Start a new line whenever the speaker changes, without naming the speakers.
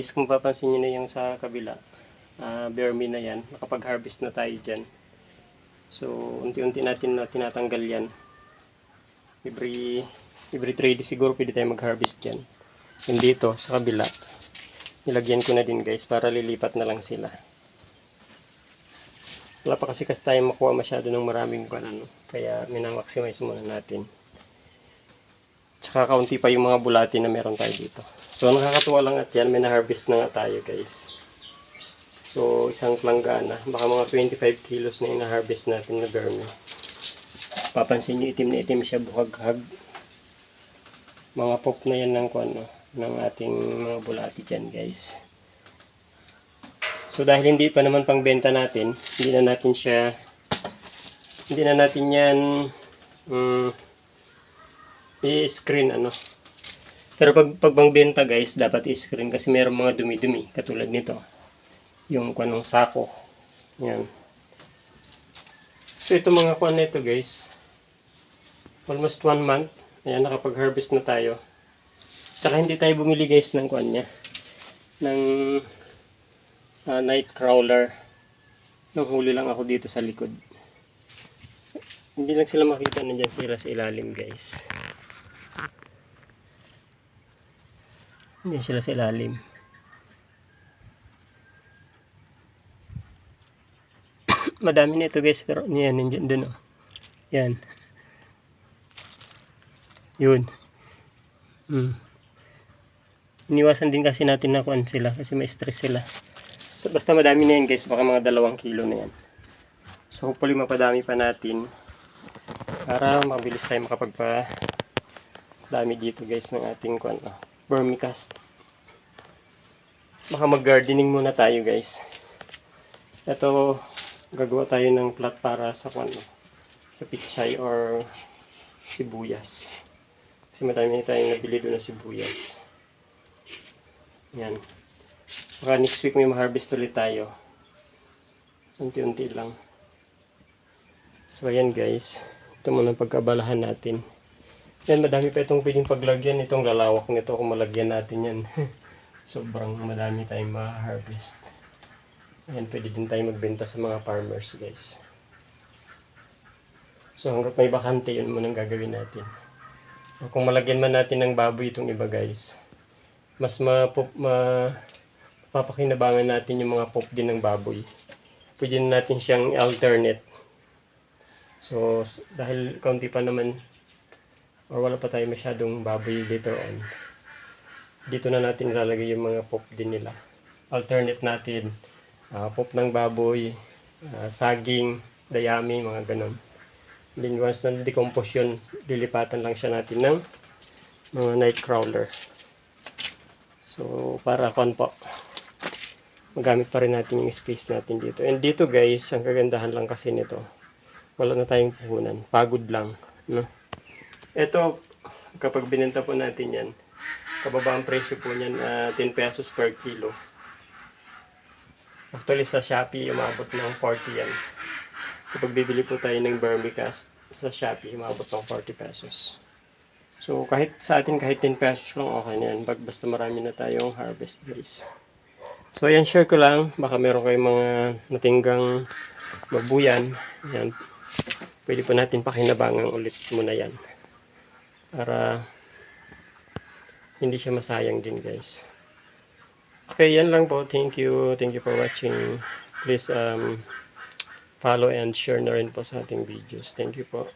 Guys, kung papansin nyo na yung sa kabila, uh, vermi na yan, nakapag-harvest na tayo dyan. So, unti-unti natin na tinatanggal yan. Every, every 3 days siguro pwede tayo mag-harvest dyan. Yung dito, sa kabila, nilagyan ko na din guys para lilipat na lang sila. Wala pa kasi kasi tayo makuha masyado ng maraming kwan, ano, kaya minamaximize muna natin. Tsaka kaunti pa yung mga bulati na meron tayo dito. So nakakatuwa lang at yan, may na-harvest na nga tayo guys. So isang planggana, baka mga 25 kilos na ina-harvest natin na vermi. Papansin nyo itim na itim siya buhaghag. Mga pop na yan ng, kwan, no, ng ating mga bulati dyan guys. So dahil hindi pa naman pang benta natin, hindi na natin siya hindi na natin yan mm, i-screen ano. Pero pag pag bang benta guys, dapat i-screen kasi mayroong mga dumi-dumi katulad nito. Yung kanong sako. Yan. So ito mga kuan nito guys. Almost one month. Ayan, nakapag-harvest na tayo. Tsaka hindi tayo bumili guys ng kuan niya. Ng ah, night crawler. Nung huli lang ako dito sa likod. Hindi lang sila makita nandiyan sila sa ilalim guys. Hindi sila sa ilalim. Madami na ito guys pero yan nandiyan dun oh. Yan. Yun. Hmm. Iniwasan din kasi natin na kuan sila kasi may stress sila. So basta madami na yan guys, baka mga dalawang kilo na yan. So hopefully mapadami pa natin para mabilis tayo makapagpa dami dito guys ng ating kuan oh, vermicast. Baka mag-gardening muna tayo guys. Ito gagawa tayo ng plot para sa kuan oh, sa pichay or sibuyas. Kasi madami na tayong nabili doon na sibuyas. Yan. Baka next week may ma-harvest ulit tayo. Unti-unti lang. So ayan guys. Ito muna pagkabalahan natin. Yan, madami pa itong pwedeng paglagyan. Itong lalawak nito kung malagyan natin yan. Sobrang madami tayong ma-harvest. Ayan, pwede din tayo magbenta sa mga farmers guys. So hanggat may bakante, yun muna ang gagawin natin. O kung malagyan man natin ng baboy itong iba guys, mas mapop, ma, papakinabangan natin yung mga pop din ng baboy. Pwede na natin siyang alternate. So, dahil kaunti pa naman, or wala pa tayo masyadong baboy later on, dito na natin ilalagay yung mga pop din nila. Alternate natin, ah, pop ng baboy, ah, saging, dayami, mga ganon. Then once na decompose yun, lilipatan lang siya natin ng mga night crawler. So, para kon po, magamit pa rin natin yung space natin dito. And dito guys, ang kagandahan lang kasi nito, wala na tayong puhunan. Pagod lang. No? Ito, kapag binenta po natin yan, kababa ang presyo po niyan, ah, 10 pesos per kilo. Actually sa Shopee, umabot ng 40 yan. Kapag bibili po tayo ng Vermicast sa Shopee, umabot ng 40 pesos. So, kahit sa atin, kahit 10 pesos lang, okay na yan. Basta marami na tayong harvest days. So, ayan, share ko lang. Baka meron kayong mga natinggang babuyan. Yan. Pwede po natin pakinabangan ulit muna yan. Para hindi siya masayang din, guys. Okay, yan lang po. Thank you. Thank you for watching. Please um, follow and share na rin po sa ating videos. Thank you po.